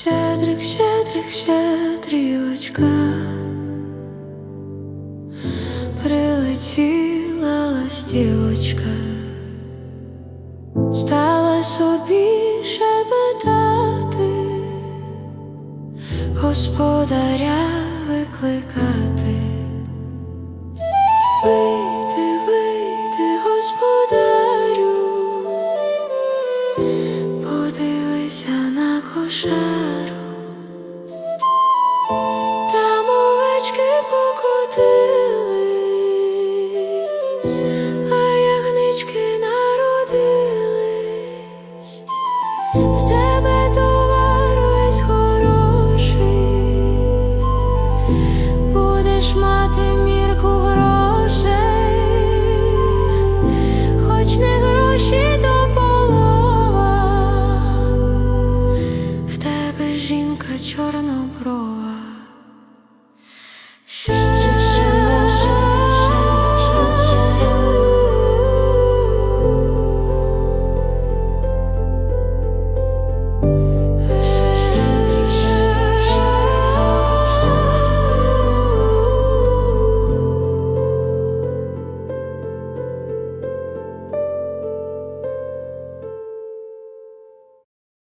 Щедрик, щедрик, щедрівочка, прилетіла ластівочка, стала собі шепетати, господаря викликати. На кошару, там овечки покотились, чорноброва.